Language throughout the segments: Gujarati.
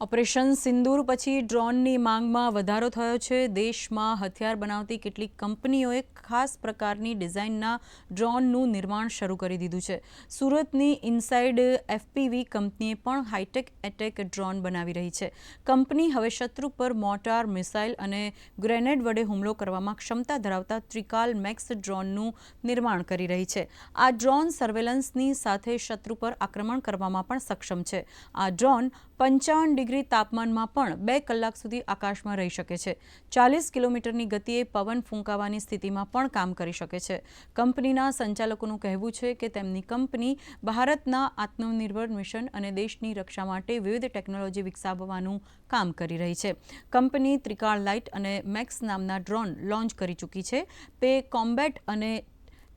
ઓપરેશન સિંદૂર પછી ડ્રોનની માંગમાં વધારો થયો છે. દેશમાં હથિયાર બનાવતી કેટલીક કંપનીઓએ ખાસ પ્રકારની ડિઝાઇનના ડ્રોનનું નિર્માણ શરૂ કરી દીધું છે. સુરતની ઇનસાઇડ એફપીવી કંપનીએ પણ હાઈટેક એટેક ડ્રોન બનાવી રહી છે. કંપની હવે શત્રુ પર મોટાર મિસાઇલ અને ગ્રેનેડ વડે હુમલો કરવામાં ક્ષમતા ધરાવતા ત્રિકાલ મેક્સ ડ્રોનનું નિર્માણ કરી રહી છે. આ ડ્રોન સર્વેલન્સની સાથે શત્રુ પર આક્રમણ કરવામાં પણ સક્ષમ છે. આ ડ્રોન પંચાવન ડિગ્રી તાપમાનમાં પણ બે કલાક સુધી આકાશમાં રહી શકે છે. ચાલીસ કિલોમીટરની ગતિએ પવન ફૂંકાવાની સ્થિતિમાં પણ કામ કરી શકે છે. કંપનીના સંચાલકોનું કહેવું છે કે તેમની કંપની ભારતના આત્મનિર્ભર મિશન અને દેશની રક્ષા માટે વિવિધ ટેકનોલોજી વિકસાવવાનું કામ કરી રહી છે. કંપની ત્રિકાળ લાઇટ અને મેક્સ નામના ડ્રોન લોન્ચ કરી ચૂકી છે. તે કોમ્બેટ અને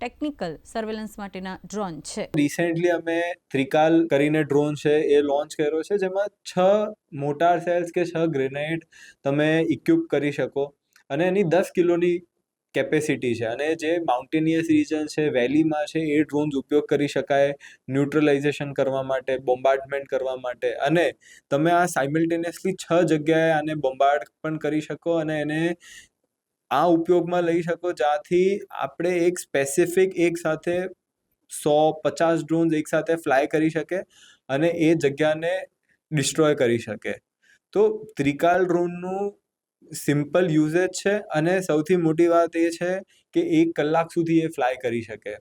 ટેકનિકલ સર્વેલન્સ માટેના ડ્રોન છે. રિસેન્ટલી અમે ત્રિકાલ કરીને ડ્રોન છે એ લોન્ચ કર્યો છે, જેમાં છ મોટાર સેલ્સ કે છ ગ્રેનાઇટ તમે ઇક્વિપ કરી શકો. અને એની દસ કિલોની કેપેસિટી છે. અને જે માઉન્ટેનિયસ રિજન છે વેલીમાં છે, એ ડ્રોન્સ ઉપયોગ કરી શકાય ન્યુટ્રલાઇઝેશન કરવા માટે બોમ્બાર્ડમેન્ટ કરવા માટે. અને તમે આ સાઇમલ્ટેનિયસલી છ જગ્યાએ આને બોમ્બાર્ડ પણ કરી શકો અને એને આ ઉપયોગમાં લઈ શકો જ્યાંથી આપણે એક સ્પેસિફિક એક સાથે સો, પચાસ ડ્રોન્સ એકસાથે ફ્લાય કરી શકે અને એ જગ્યાને ડિસ્ટ્રોય કરી શકે. તો ત્રિકાલ ડ્રોનનું સિમ્પલ યુઝેજ છે અને સૌથી મોટી વાત એ છે કે એક કલાક સુધી એ ફ્લાય કરી શકે.